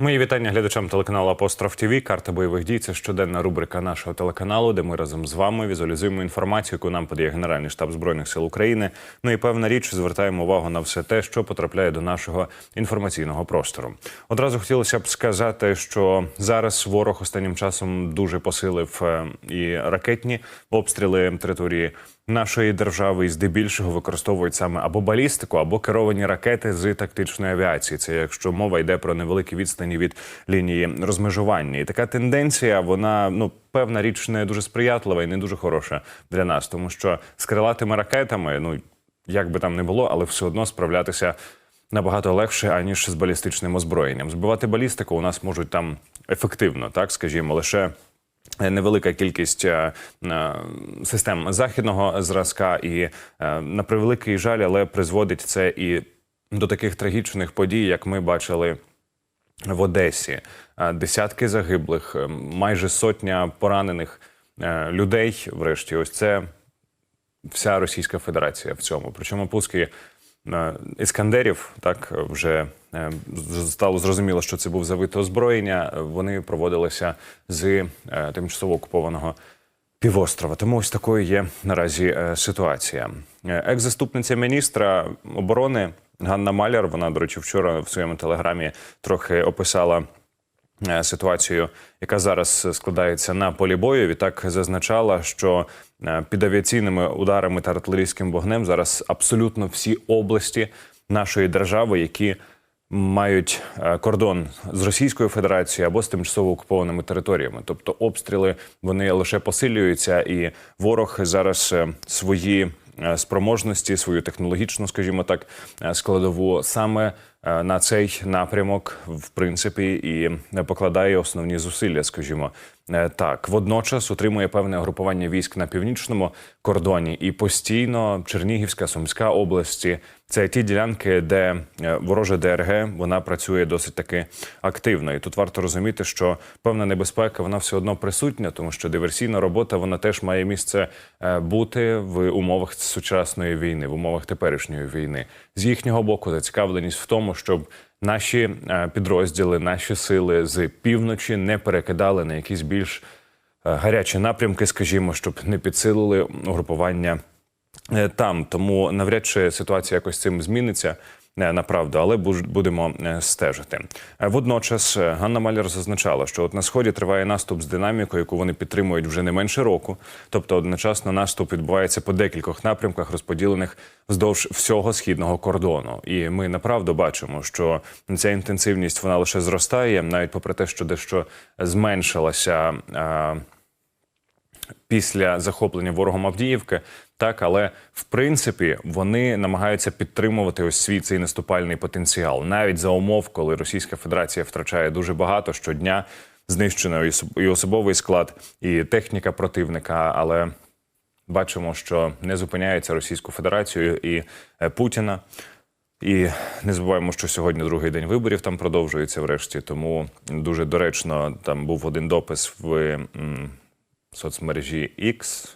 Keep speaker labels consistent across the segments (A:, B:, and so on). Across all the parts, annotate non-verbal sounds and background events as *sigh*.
A: Мої вітання глядачам телеканалу Апостроф ТВ. Карта бойових дій це щоденна рубрика нашого телеканалу, де ми разом з вами візуалізуємо інформацію, яку нам подає Генеральний штаб збройних сил України. Ну і певна річ звертаємо увагу на все те, що потрапляє до нашого інформаційного простору. Одразу хотілося б сказати, що зараз ворог останнім часом дуже посилив е, і ракетні обстріли території нашої держави і здебільшого використовують саме або балістику, або керовані ракети з тактичної авіації. Це якщо мова йде про невеликі відстані від лінії розмежування, і така тенденція, вона ну певна річ не дуже сприятлива і не дуже хороша для нас, тому що з крилатими ракетами, ну як би там не було, але все одно справлятися. Набагато легше аніж з балістичним озброєнням. Збивати балістику у нас можуть там ефективно, так скажімо, лише невелика кількість е, е, систем західного зразка, і е, на превеликий жаль, але призводить це і до таких трагічних подій, як ми бачили в Одесі. Е, Десятки загиблих, е, майже сотня поранених е, людей. Врешті, ось це вся Російська Федерація в цьому. Причому пуски е, іскандерів, так вже е, стало зрозуміло, що це був завите озброєння. е, Вони проводилися з е, тимчасово окупованого півострова. Тому ось такою є наразі е, ситуація. Е, Екс-заступниця міністра оборони Ганна Маляр. Вона, до речі, вчора в своєму телеграмі трохи описала е, ситуацію, яка зараз складається на полі бою. Відтак зазначала, що е, під авіаційними ударами та артилерійським вогнем зараз абсолютно всі області нашої держави, які мають е, кордон з Російською Федерацією або з тимчасово окупованими територіями. Тобто обстріли вони лише посилюються, і ворог зараз е, свої е, спроможності, свою технологічну, скажімо так, е, складову саме е, на цей напрямок, в принципі, і е, покладає основні зусилля, скажімо е, так. Водночас утримує певне групування військ на північному кордоні і постійно Чернігівська, Сумська області. Це ті ділянки, де е, ворожа ДРГ вона працює досить таки активно. І тут варто розуміти, що певна небезпека вона все одно присутня, тому що диверсійна робота вона теж має місце е, бути в умовах сучасної війни, в умовах теперішньої війни. З їхнього боку зацікавленість в тому, щоб наші е, підрозділи, наші сили з півночі не перекидали на якісь більш гарячі напрямки, скажімо, щоб не підсилили угрупування там. Тому навряд чи ситуація якось цим зміниться. е, Направду, але будемо е, стежити. Е, Водночас е, Ганна Маляр зазначала, що от на сході триває наступ з динамікою, яку вони підтримують вже не менше року. Тобто, одночасно наступ відбувається по декількох напрямках, розподілених вздовж всього східного кордону. І ми направду бачимо, що ця інтенсивність вона лише зростає, навіть попри те, що дещо зменшилася. Після захоплення ворогом Авдіївки. Так, але в принципі вони намагаються підтримувати ось свій цей наступальний потенціал, навіть за умов, коли Російська Федерація втрачає дуже багато щодня, знищено і особовий склад, і техніка противника. Але бачимо, що не зупиняється Російську Федерацію і е, Путіна. І не забуваємо, що сьогодні другий день виборів там продовжується врешті. Тому дуже доречно там був один допис в соцмережі X,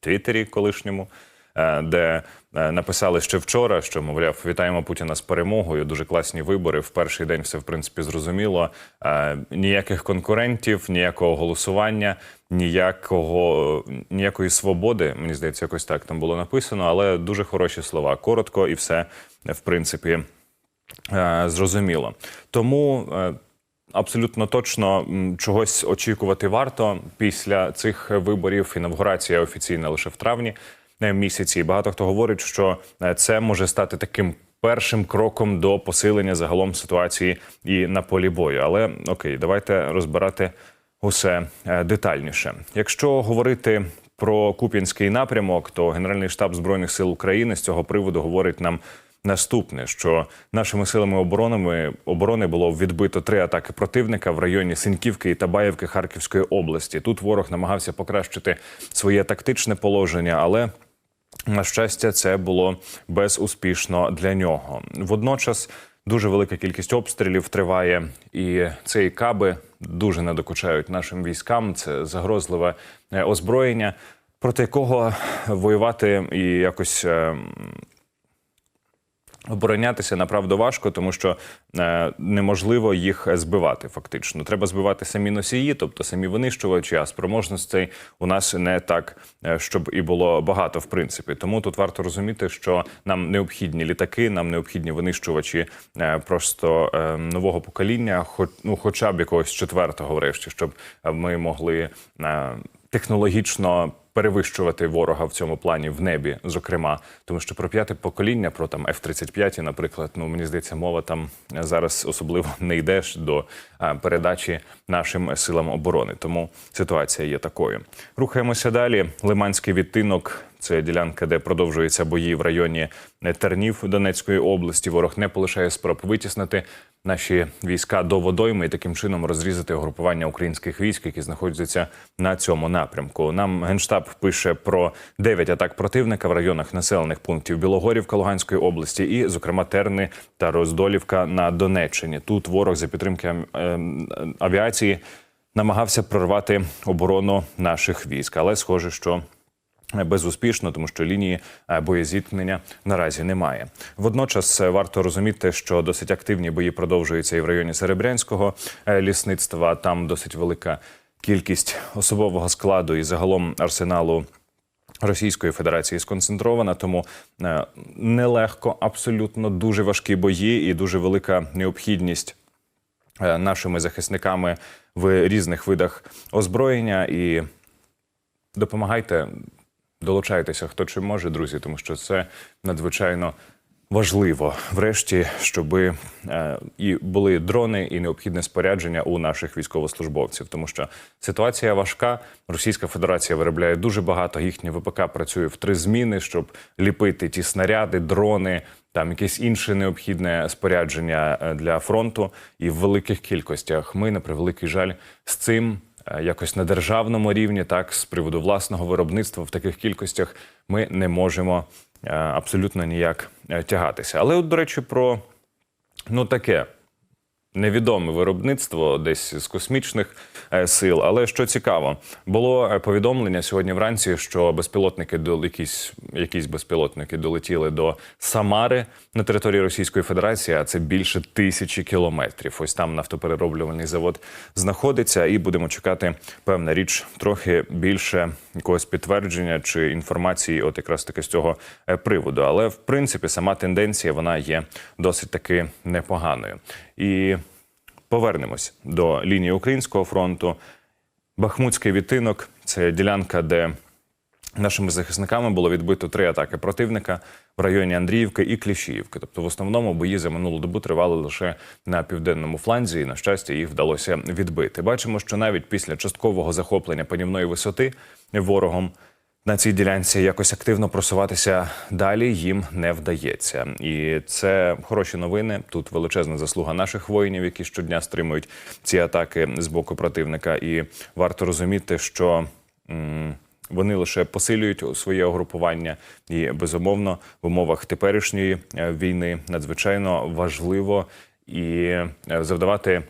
A: Твіттері колишньому, е, де е, написали ще вчора, що мовляв, вітаємо Путіна з перемогою. Дуже класні вибори. В перший день все в принципі зрозуміло. Е, Ніяких конкурентів, ніякого голосування, ніякого ніякої свободи. Мені здається, якось так там було написано, але дуже хороші слова. Коротко і все в принципі зрозуміло. Тому. Абсолютно точно чогось очікувати варто після цих виборів. Інавгурація офіційна лише в травні е, місяці. Багато хто говорить, що е, це може стати таким першим кроком до посилення загалом ситуації і на полі бою. Але окей, давайте розбирати усе е, детальніше. Якщо говорити про Куп'янський напрямок, то Генеральний штаб збройних сил України з цього приводу говорить нам наступне: що нашими силами оборони, оборони було відбито три атаки противника в районі Синьківки і Табаєвки Харківської області. Тут ворог намагався покращити своє тактичне положення, але на щастя, це було безуспішно для нього. Водночас дуже велика кількість обстрілів триває, і ці каби дуже надокучають нашим військам. Це загрозливе е, озброєння, проти якого воювати і якось. Оборонятися направду важко, тому що е, неможливо їх збивати. Фактично, треба збивати самі носії, тобто самі винищувачі. А спроможностей у нас не так, е, щоб і було багато, в принципі. Тому тут варто розуміти, що нам необхідні літаки, нам необхідні винищувачі е, просто е, нового покоління, хоч ну, хоча б якогось четвертого, врешті, щоб ми могли е, технологічно перевищувати ворога в цьому плані в небі, зокрема, тому що про п'яте покоління, про там F-35, наприклад, ну мені здається, мова там зараз особливо *laughs* не йдеш до передачі нашим силам оборони. Тому ситуація є такою. Рухаємося далі. Лиманський відтинок. Це ділянка, де продовжуються бої в районі Тернів Донецької області. Ворог не полишає спроб витіснити наші війська до водойми і таким чином розрізати угрупування українських військ, які знаходяться на цьому напрямку. Нам генштаб пише про 9 атак противника в районах населених пунктів Білогорівка Луганської області, і, зокрема, Терни та Роздолівка на Донеччині. Тут ворог за підтримки ем, авіації намагався прорвати оборону наших військ, але схоже, що безуспішно, тому що лінії е, боєзіткнення наразі немає. Водночас е, варто розуміти, що досить активні бої продовжуються і в районі Серебрянського е, лісництва. Там досить велика кількість особового складу і загалом арсеналу. Російської Федерації сконцентрована, тому нелегко, абсолютно дуже важкі бої і дуже велика необхідність нашими захисниками в різних видах озброєння. І допомагайте, долучайтеся, хто чим може, друзі, тому що це надзвичайно важливо. Врешті, щоб е, і були дрони, і необхідне спорядження у наших військовослужбовців, тому що ситуація важка. Російська Федерація виробляє дуже багато. Їхнє ВПК працює в три зміни, щоб ліпити ті снаряди, дрони. Там якесь інше необхідне спорядження е, для фронту, і в великих кількостях ми на превеликий жаль з цим якось на державному рівні, так з приводу власного виробництва в таких кількостях ми не можемо е, абсолютно ніяк е, тягатися. Але, от, до речі, про ну таке невідоме виробництво десь з космічних е, сил. Але що цікаво, було е, повідомлення сьогодні вранці, що безпілотники до якісь, якісь безпілотники долетіли до Самари на території Російської Федерації. А це більше тисячі кілометрів. Ось там нафтоперероблювальний завод знаходиться, і будемо чекати певна річ трохи більше якогось підтвердження чи інформації, от якраз таки з цього е, приводу. Але в принципі сама тенденція вона є досить таки непоганою. І повернемось до лінії українського фронту. Бахмутський відтинок це ділянка, де нашими захисниками було відбито три атаки противника в районі Андріївки і Кліщіївки. Тобто, в основному бої за минулу добу тривали лише на південному фланзі, і на щастя, їх вдалося відбити. Бачимо, що навіть після часткового захоплення панівної висоти ворогом. На цій ділянці якось активно просуватися далі їм не вдається, і це хороші новини. Тут величезна заслуга наших воїнів, які щодня стримують ці атаки з боку противника. І варто розуміти, що вони лише посилюють своє угрупування, і безумовно в умовах теперішньої е, війни надзвичайно важливо і е, завдавати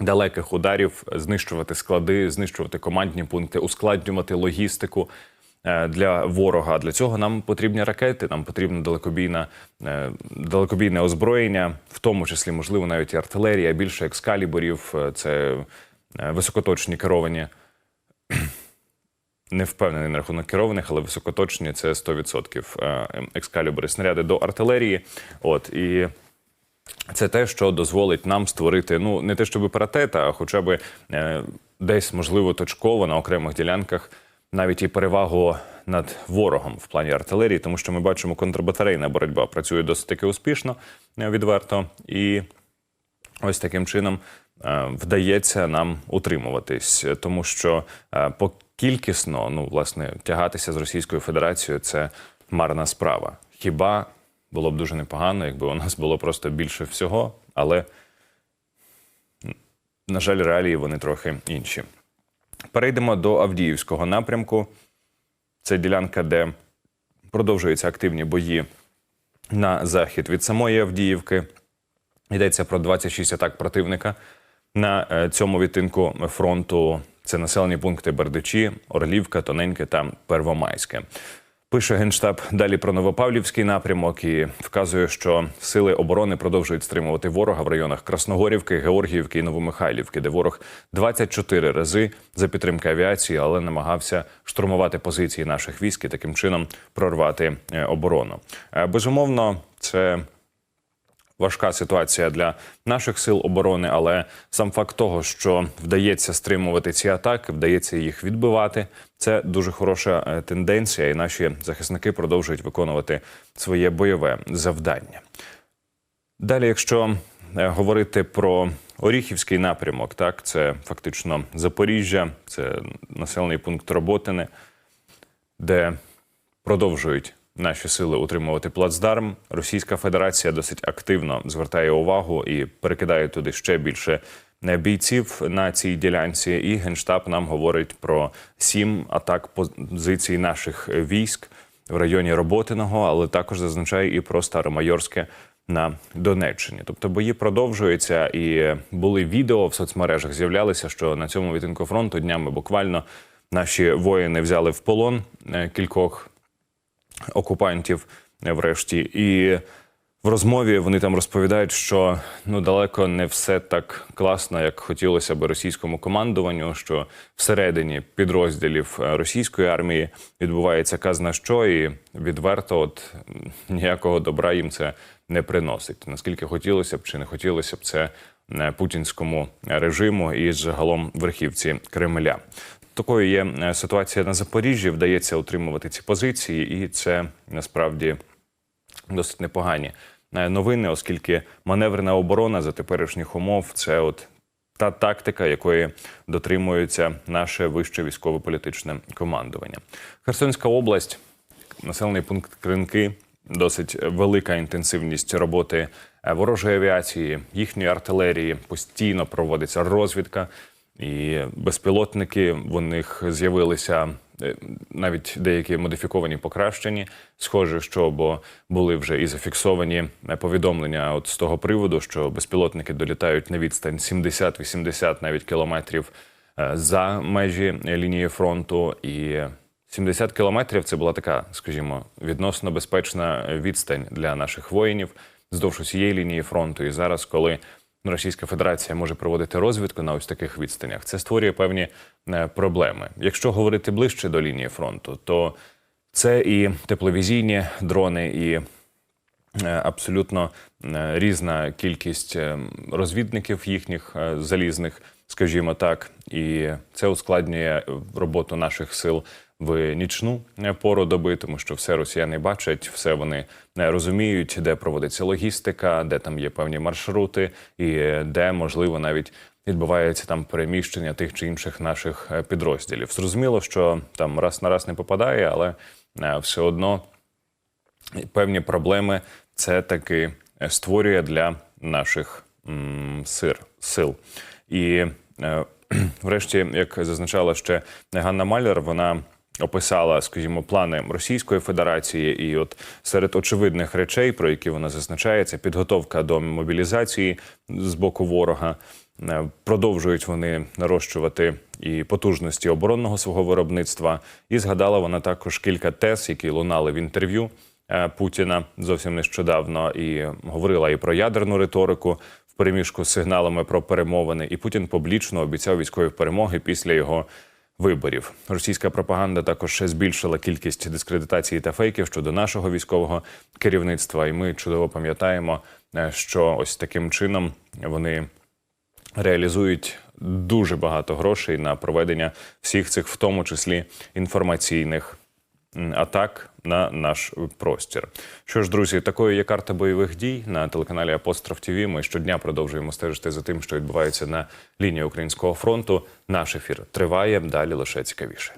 A: далеких ударів, знищувати склади, знищувати командні пункти, ускладнювати логістику для ворога. Для цього нам потрібні ракети, нам потрібно далекобійна, е, далекобійне озброєння, в тому числі, можливо, навіть і артилерія, більше екскалібурів, е, це е, високоточні керовані. *clears throat* Не впевнений на рахунок керованих, але високоточні це 100% е, екскалібри снаряди до артилерії. От і це те, що дозволить нам створити ну не те, щоб паритет, а хоча б е, десь можливо точково на окремих ділянках навіть і перевагу над ворогом в плані артилерії, тому що ми бачимо, контрбатарейна боротьба працює досить таки успішно, е, відверто, і ось таким чином е, вдається нам утримуватись, тому що е, по кількісно, ну власне, тягатися з Російською Федерацією це марна справа. Хіба було б дуже непогано, якби у нас було просто більше всього, але на жаль, реалії вони трохи інші. Перейдемо до Авдіївського напрямку. Це ділянка, де продовжуються активні бої на захід від самої Авдіївки. Йдеться про 26 атак противника на е, цьому відтинку фронту. Це населені пункти Бердичі, Орлівка, Тоненьке та Первомайське. Пише генштаб далі про Новопавлівський напрямок і вказує, що сили оборони продовжують стримувати ворога в районах Красногорівки, Георгіївки і Новомихайлівки, де ворог 24 рази за підтримки авіації, але намагався штурмувати позиції наших військ і таким чином прорвати е, оборону. Е, Безумовно, це важка ситуація для наших сил оборони, але сам факт того, що вдається стримувати ці атаки, вдається їх відбивати. Це дуже хороша е, тенденція, і наші захисники продовжують виконувати своє бойове завдання. Далі, якщо е, говорити про Оріхівський напрямок, так це фактично Запоріжжя, це населений пункт Роботине, де продовжують наші сили утримувати плацдарм. Російська Федерація досить активно звертає увагу і перекидає туди ще більше бійців на цій ділянці. І генштаб нам говорить про сім атак позицій наших військ в районі Роботиного, але також зазначає і про Старомайорське на Донеччині. Тобто бої продовжуються, і були відео в соцмережах. З'являлися, що на цьому відтинку фронту днями буквально наші воїни взяли в полон е, кількох окупантів е, врешті. І в розмові вони там розповідають, що ну далеко не все так класно, як хотілося би російському командуванню. Що всередині підрозділів е, російської армії відбувається казна що, і відверто, от ніякого добра їм це не приносить. Наскільки хотілося б чи не хотілося б це е, путінському режиму і загалом верхівці Кремля. Такою є е, ситуація на Запоріжжі. Вдається утримувати ці позиції, і це насправді досить непогані е, новини, оскільки маневрена оборона за теперішніх умов це от та тактика, якої дотримується наше вище військово-політичне командування. Херсонська область, населений пункт Кринки, досить велика інтенсивність роботи е, ворожої авіації, їхньої артилерії. Постійно проводиться розвідка. І безпілотники в них з'явилися е, навіть деякі модифіковані покращені. Схоже, що бо були вже і зафіксовані е, повідомлення от з того приводу, що безпілотники долітають на відстань 70-80 навіть кілометрів е, за межі лінії фронту. І 70 кілометрів це була така, скажімо, відносно безпечна відстань для наших воїнів вздовж усієї лінії фронту. І зараз, коли Російська Федерація може проводити розвідку на ось таких відстанях. Це створює певні е, проблеми. Якщо говорити ближче до лінії фронту, то це і тепловізійні дрони, і е, абсолютно е, різна кількість розвідників їхніх залізних, скажімо так, і це ускладнює роботу наших сил в нічну пору доби, тому що все росіяни бачать, все вони е, розуміють, де проводиться логістика, де там є певні маршрути, і е, де можливо навіть відбувається там переміщення тих чи інших наших е, підрозділів. Зрозуміло, що там раз на раз не попадає, але е, все одно певні проблеми це таки створює для наших сир, сил. І *clears throat* врешті, як зазначала ще Ганна Маляр, вона описала, скажімо, плани Російської Федерації, і от серед очевидних речей, про які вона зазначає, це підготовка до мобілізації з боку ворога. Е, Продовжують вони нарощувати і потужності оборонного свого виробництва. І згадала вона також кілька тез, які лунали в інтерв'ю е, Путіна зовсім нещодавно, і говорила і про ядерну риторику в переміжку з сигналами про перемовини. І Путін публічно обіцяв військові перемоги після його виборів. Російська пропаганда також ще збільшила кількість дискредитації та фейків щодо нашого військового керівництва. І ми чудово пам'ятаємо, е, що ось таким чином вони реалізують дуже багато грошей на проведення всіх цих, в тому числі інформаційних атак на наш простір. Що ж, друзі, такою є карта бойових дій на телеканалі Апостроф ТВ. Ми щодня продовжуємо стежити за тим, що відбувається на лінії українського фронту. Наш ефір триває далі лише цікавіше.